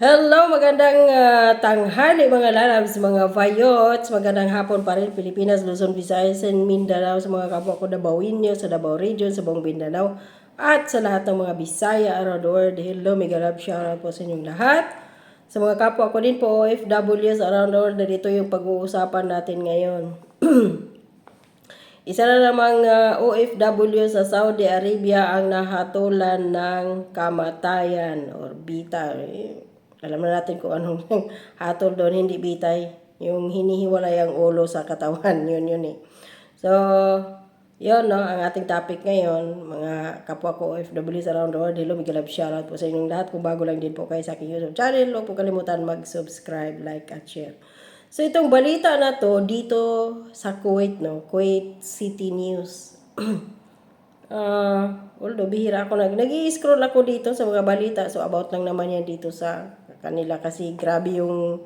Hello, magandang ah, tanghali mga lalabs, mga vayots, magandang hapon pa rin Pilipinas, Luzon, Visayas, and Mindanao sa mga kapwa ko Dabawenyo, sa Davao Region, sa buong Mindanao, at sa lahat ng mga Bisaya around the world. Hello, mega love shoutout po sa inyong lahat. Sa mga kapwa ko din po, OFWs around the world, dito yung pag-uusapan natin ngayon. Isa na namang uh, OFW sa Saudi Arabia ang nahatulan ng kamatayan or bita. Eh, alam na natin kung anong hatol doon, hindi bitay. Yung hinihiwalay ang ulo sa katawan, yun yun eh. So, yun no, ang ating topic ngayon, mga kapwa ko OFWs around the world, hello, Miguel Love shoutout po sa inyong lahat. Kung bago lang din po kayo sa aking YouTube channel, huwag po kalimutan mag-subscribe, like, at share. So itong balita na to dito sa Kuwait no, Kuwait City News. Ah, although bihira ako nag nag-scroll ako dito sa mga balita so about lang naman yan dito sa kanila kasi grabe yung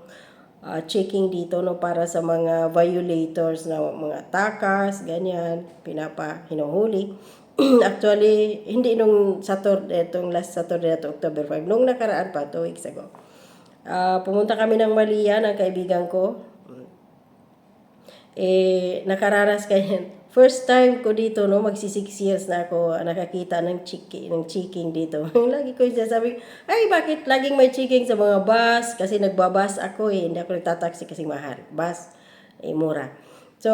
ah, checking dito no para sa mga violators na mga takas ganyan pinapa hinuhuli actually hindi nung Saturday itong last Saturday na to, October 5 nung nakaraan pa 2 weeks ago Ah, pumunta kami ng Malia ng kaibigan ko. Eh, nakararas kayo. First time ko dito, no, magsi 6 years na ako nakakita ng chiki, ng chiking dito. Lagi ko yung sasabi, ay bakit laging may chiking sa mga bus? Kasi nagbabas ako eh, hindi ako nagtataksi kasi mahal. Bus, eh, mura. So,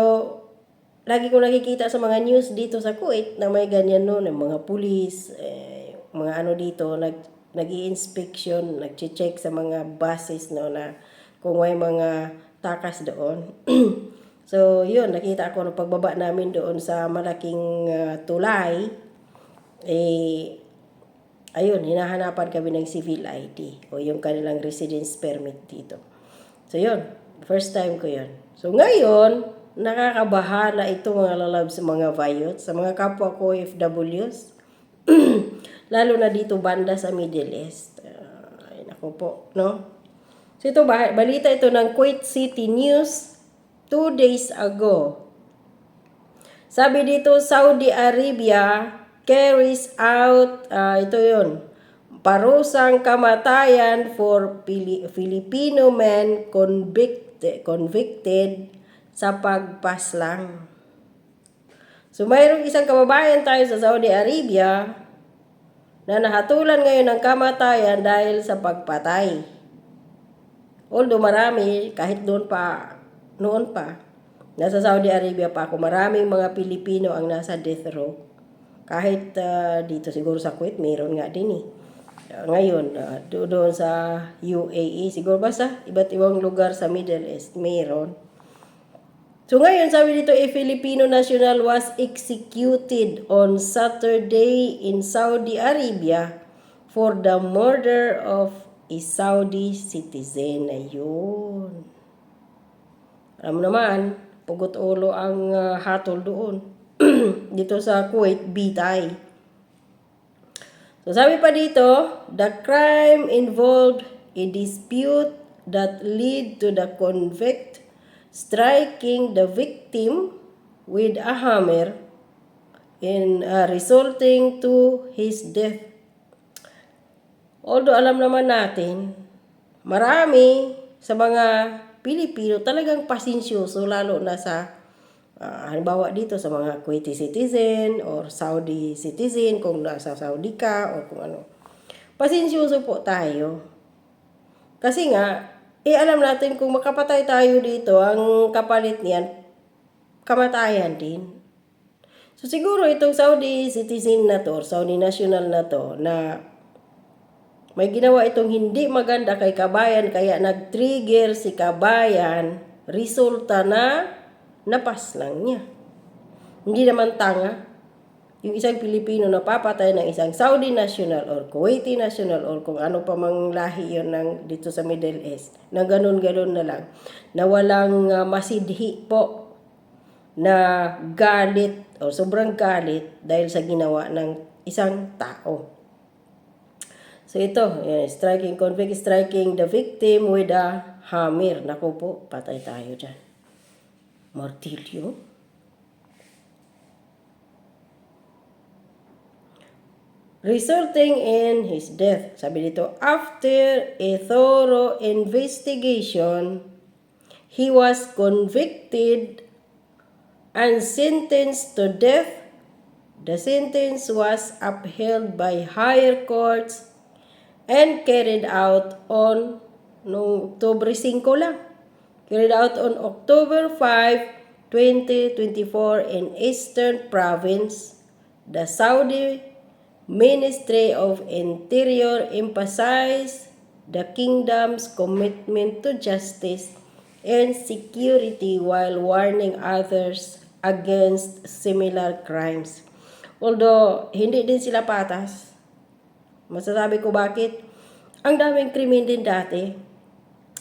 lagi ko nakikita sa mga news dito sa Kuwait na may ganyan no, ng mga pulis, eh, mga ano dito, nag, nag inspection nag-check sa mga buses no, na kung may mga takas doon. so, yun, nakita ko no pagbaba namin doon sa malaking ah, tulay, eh, ayun, hinahanapan kami ng civil ID o yung kanilang residence permit dito. So, yun. First time ko yun. So, ngayon, nakakabahala ito mga lalab sa mga vayot, sa mga kapwa ko OFWs. Lalo na dito banda sa Middle East. Uh, ay, nako po, no? So, ito, ba- balita ito ng Kuwait City News two days ago. Sabi dito, Saudi Arabia carries out, ah, ito yun, parusang kamatayan for Pili- Filipino men convicted, convicted sa pagpaslang. So mayroong isang kababayan tayo sa Saudi Arabia na nahatulan ngayon ng kamatayan dahil sa pagpatay. Although marami, kahit doon pa, noon pa, nasa Saudi Arabia pa ako, maraming mga Pilipino ang nasa death row. Kahit ah, dito siguro sa Kuwait, mayroon nga din eh. Ah, ngayon, ah, do- doon sa UAE, siguro ba sa iba't ibang lugar sa Middle East, mayroon. So ngayon, sabi dito, a Filipino national was executed on Saturday in Saudi Arabia for the murder of a Saudi citizen. Ayun. Alam mo naman, pugot ulo ang ah, hatol doon. dito sa Kuwait, bitay. So sabi pa dito, the crime involved a dispute that lead to the convict striking the victim with a hammer and uh, resulting to his death. Although alam naman natin, marami sa mga Pilipino talagang pasensyoso lalo na sa ah, halimbawa dito sa mga Kuwaiti citizen or Saudi citizen kung nasa Saudi ka or kung ano. Pasensyoso po tayo. Kasi nga, eh alam natin kung makapatay tayo dito, ang kapalit niyan, kamatayan din. So siguro itong Saudi citizen na to, or Saudi national na to, na may ginawa itong hindi maganda kay kabayan, kaya nag-trigger si kabayan, resulta na napas lang niya. Hindi naman tanga. Yung isang Pilipino na papatay ng isang Saudi national or Kuwaiti national or kung ano pa mang lahi yon ng dito sa Middle East, na ganun-ganun na lang, na walang ah, masidhi po na galit o sobrang galit dahil sa ginawa ng isang tao. So ito, yan, striking convict, striking the victim with a hammer. Naku po, patay tayo dyan. Martilyo? resulting in his death. Sabi dito, after a thorough investigation, he was convicted and sentenced to death. The sentence was upheld by higher courts and carried out on noong October 5 lang. Carried out on October 5, 2024 in Eastern Province. The Saudi Ministry of Interior emphasized the kingdom's commitment to justice and security while warning others against similar crimes. Although hindi din sila patas, masasabi ko bakit, ang daming krimen din dati.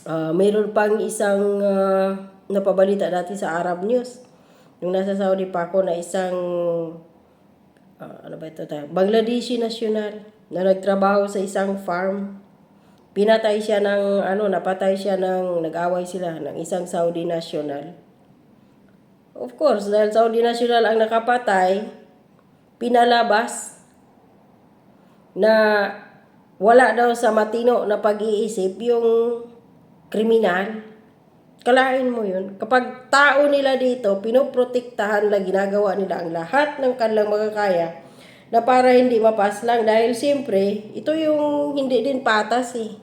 Ah, mayroon pang isang ah, napabalita dati sa Arab News. Nung nasa Saudi pa ako na isang ah, ano ba ito tayo? Bangladeshi national na nagtrabaho sa isang farm. Pinatay siya ng ano, napatay siya ng nag-away sila ng isang Saudi national. Of course, dahil Saudi national ang nakapatay, pinalabas na wala daw sa matino na pag-iisip yung kriminal. Kalain mo yun. Kapag tao nila dito, pinoprotektahan lang, ginagawa nila ang lahat ng kanilang magkakaya na para hindi mapas lang. Dahil siyempre, ito yung hindi din patas eh.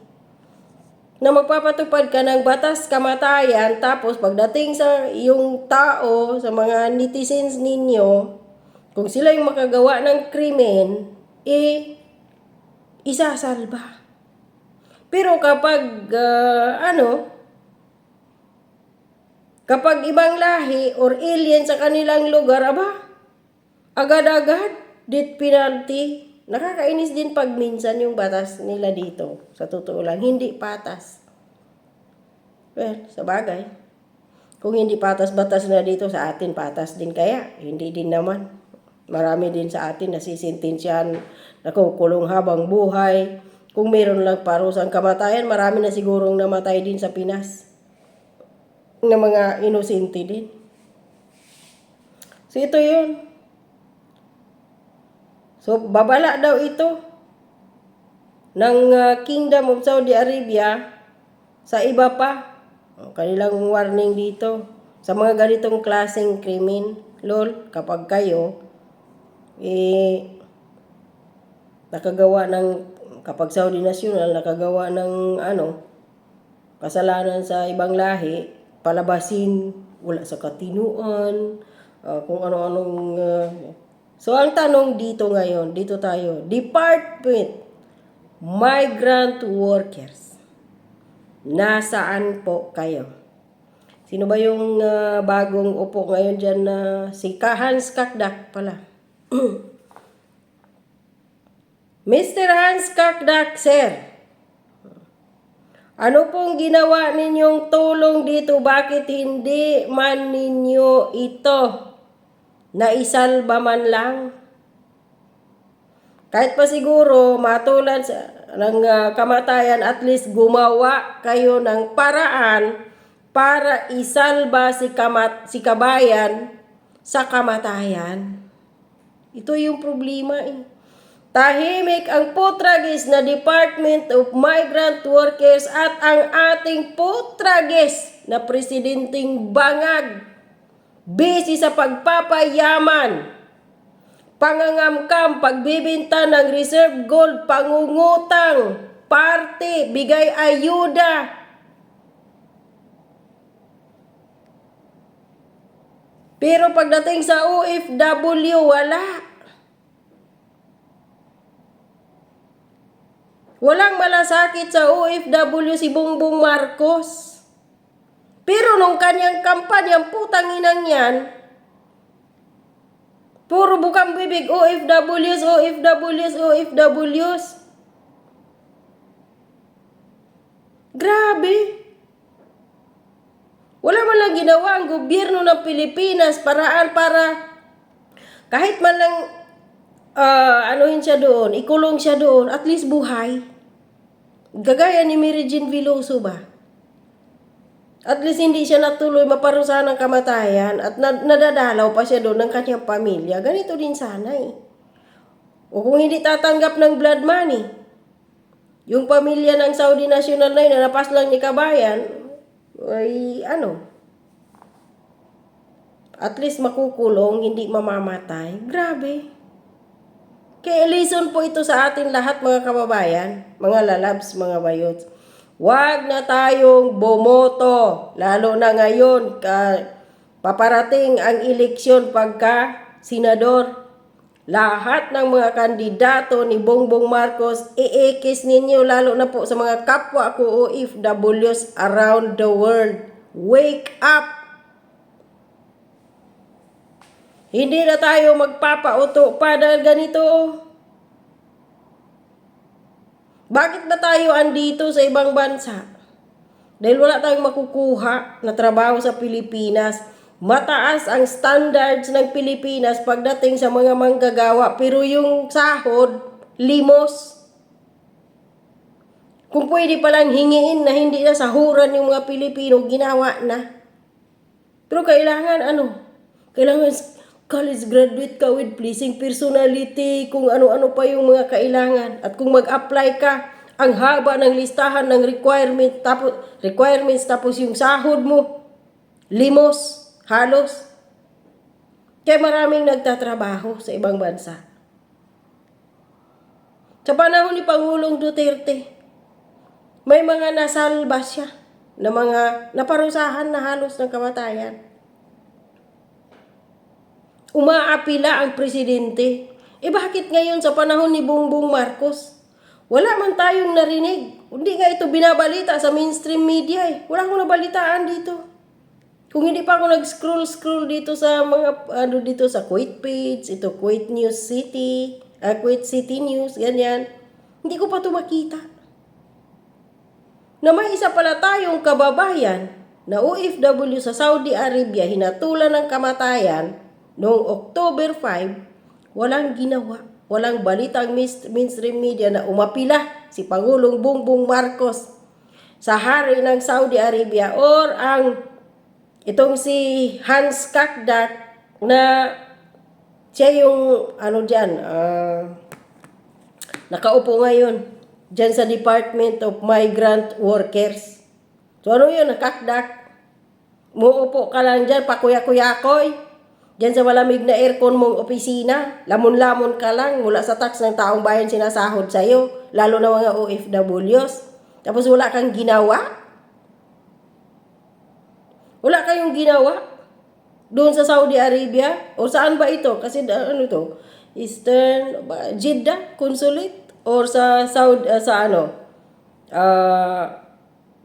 Na magpapatupad ka ng batas kamatayan, tapos pagdating sa yung tao, sa mga netizens ninyo, kung sila yung makagawa ng krimen, eh, isasalba. Pero kapag, ah, ano, kapag ibang lahi or alien sa kanilang lugar, aba, agad-agad, death penalty. Nakakainis din pag minsan yung batas nila dito. Sa totoo lang, hindi patas. Well, sa bagay. Kung hindi patas-batas na dito, sa atin patas din kaya. Hindi din naman. Marami din sa atin nasisintensyahan, nakukulong habang buhay. Kung meron lang parusang kamatayan, marami na sigurong namatay din sa Pinas. Na mga inosente din. So ito yun. So babala daw ito ng uh, Kingdom of Saudi Arabia sa iba pa. Ang kanilang warning dito sa mga ganitong klaseng krimen. Lol, kapag kayo eh nakagawa ng kapag Saudi National nakagawa ng ano kasalanan sa ibang lahi palabasin wala sa katinuan ah, kung ano-anong ah. so ang tanong dito ngayon dito tayo Department Migrant Workers nasaan po kayo Sino ba yung ah, bagong upo ngayon dyan na si Ka- Hans Kakdak pala? Mr. Hans Kakdak, sir. Ano pong ginawa ninyong tulong dito? Bakit hindi man ninyo ito na isalba man lang? Kahit pa siguro matulad sa ng ah, kamatayan, at least gumawa kayo ng paraan para isalba si, kamat, si kabayan sa kamatayan. Ito yung problema eh. Tahimik ang putragis na Department of Migrant Workers at ang ating putragis na presidenting bangag. Busy sa pagpapayaman. Pangangamkam, pagbibinta ng reserve gold, pangungutang, parte, bigay ayuda, Pero pagdating sa OFW, wala. Walang malasakit sa OFW si Bongbong Marcos. Pero nung kanyang kampanyang putang inang yan, puro bukang bibig OFWs, OFWs, OFWs. Grabe. Wala man lang ginawa ang gobyerno ng Pilipinas paraan para kahit man lang ah, anuhin siya doon, ikulong siya doon, at least buhay. Gagaya ni Mary Jean Veloso ba? At least hindi siya natuloy maparusahan ng kamatayan at na- nadadalaw pa siya doon ng kanyang pamilya. Ganito din sana eh. O kung hindi tatanggap ng blood money, yung pamilya ng Saudi National na yun na napas lang ni Kabayan, ay ano, at least makukulong, hindi mamamatay. Grabe. Kaya lesson po ito sa atin lahat mga kababayan, mga lalabs, mga bayots. Huwag na tayong bomoto, lalo na ngayon, ka, paparating ang eleksyon pagka senador. Lahat ng mga kandidato ni Bongbong Marcos, iikis ninyo lalo na po sa mga kapwa ko OFWs around the world. Wake up! Hindi na tayo magpapauto pa dahil ganito. Bakit na tayo andito sa ibang bansa? Dahil wala tayong makukuha na trabaho sa Pilipinas. Mataas ang standards ng Pilipinas pagdating sa mga manggagawa. Pero yung sahod, limos. Kung pwede palang hingiin na hindi na sahuran yung mga Pilipino, ginawa na. Pero kailangan ano? Kailangan college graduate ka with pleasing personality, kung ano-ano pa yung mga kailangan. At kung mag-apply ka, ang haba ng listahan ng requirement, tapos, requirements, tapos yung sahod mo, limos, halos. Kaya maraming nagtatrabaho sa ibang bansa. Sa panahon ni Pangulong Duterte, may mga nasalba siya na mga naparusahan na halos ng kamatayan umaapila ang presidente. Eh bakit ngayon sa panahon ni Bongbong Marcos? Wala man tayong narinig. Hindi nga ito binabalita sa mainstream media eh. Wala akong nabalitaan dito. Kung hindi pa ako nag-scroll-scroll dito sa mga, ano dito sa Kuwait page, ito Kuwait News City, uh, Kuwait City News, ganyan. Hindi ko pa ito makita. Na may isa pala tayong kababayan na OFW sa Saudi Arabia hinatulan ng kamatayan Noong October 5, walang ginawa, walang balita ang mainstream media na umapila si Pangulong Bongbong Marcos sa hari ng Saudi Arabia or ang itong si Hans Kakdak na siya yung ano dyan, uh, nakaupo ngayon dyan sa Department of Migrant Workers. So ano yun, kakdak? Muupo ka lang dyan, pakuya-kuyakoy. Diyan sa malamig na aircon mong opisina, lamon-lamon ka lang mula sa tax ng taong bayan sinasahod sa'yo, lalo na mga OFWs. Tapos wala kang ginawa? Wala kayong ginawa? Doon sa Saudi Arabia? O saan ba ito? Kasi ano to? Eastern, Jeddah Consulate? Or sa Saudi, uh, sa ano? Uh,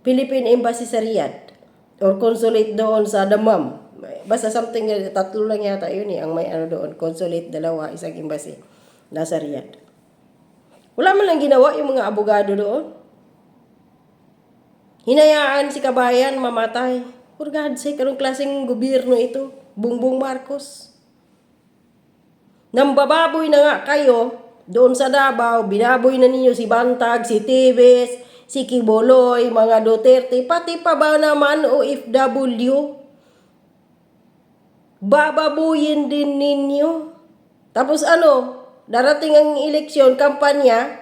Philippine Embassy sa Riyadh? Or consulate doon sa Dammam? Basta something, tatlo lang yata yun eh, ang may ano doon, consulate, dalawa, isang embassy, nasa Riyadh. Wala man lang ginawa yung mga abogado doon. Hinayaan si kabayan mamatay. For God's sake, anong klaseng gobyerno ito? Bungbong Marcos. Nambababoy na nga kayo doon sa Davao, binaboy na ninyo si Bantag, si Tibes, si Kiboloy, mga Duterte, pati pa ba naman OFW? bababuyin din ninyo. Tapos ano, darating ang eleksyon, kampanya,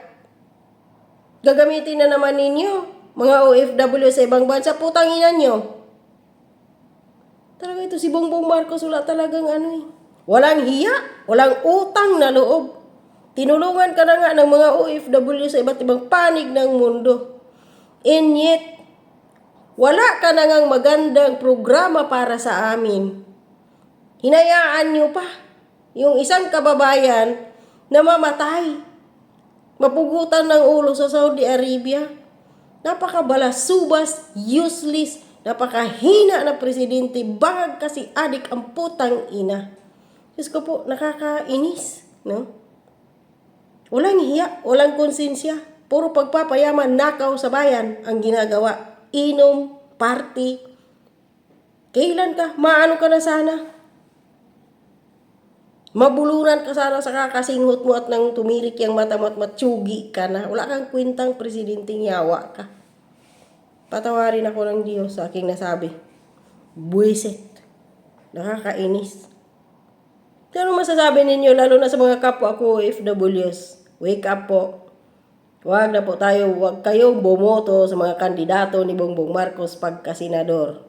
gagamitin na naman ninyo. Mga OFW sa ibang bansa, putang ina nyo. Talaga ito, si Bongbong Marcos, wala talagang ano eh. Walang hiya, walang utang na loob. Tinulungan ka na nga ng mga OFW sa iba't ibang panig ng mundo. And yet, wala ka na ngang magandang programa para sa amin. Hinayaan niyo pa yung isang kababayan na mamatay. Mapugutan ng ulo sa Saudi Arabia. Napakabalasubas, useless, napakahina na presidente. Bagag kasi adik ang putang ina. Diyos ko po, nakakainis. No? Walang hiya, walang konsensya. Puro pagpapayaman, nakaw sa bayan ang ginagawa. Inom, party. Kailan ka? Maano ka na sana? Mabuluran ka sana sa kakasinghot mo at nang tumirik yung mata mo at matsugi ka na. Wala kang kwintang presidenteng yawa ka. Patawarin ako ng Diyos sa aking nasabi. Buwisit. Nakakainis. Ano masasabi ninyo, lalo na sa mga kapwa ko OFWs? Wake up po. Huwag na po tayo, huwag kayong bumoto sa mga kandidato ni Bongbong Marcos pagka senador.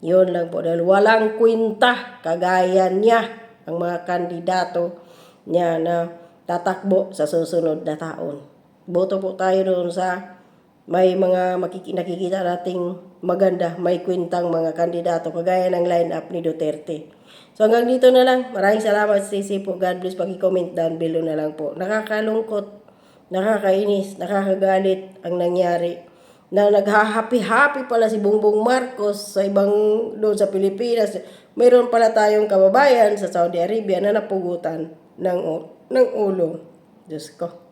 Yun lang po, dahil walang kwinta kagaya niya ang mga kandidato niya na tatakbo sa susunod na taon. Boto po tayo doon sa may mga nakikita nating maganda, may kwintang mga kandidato kagaya ng line-up ni Duterte. So hanggang dito na lang. Maraming salamat Sisi po. God bless. Pag-comment down below na lang po. Nakakalungkot, nakakainis, nakakagalit ang nangyari. Na naghahappy-happy pala si Bongbong Marcos sa ibang doon sa Pilipinas. Mayroon pala tayong kababayan sa Saudi Arabia na napugutan ng, ng ulo. Diyos ko.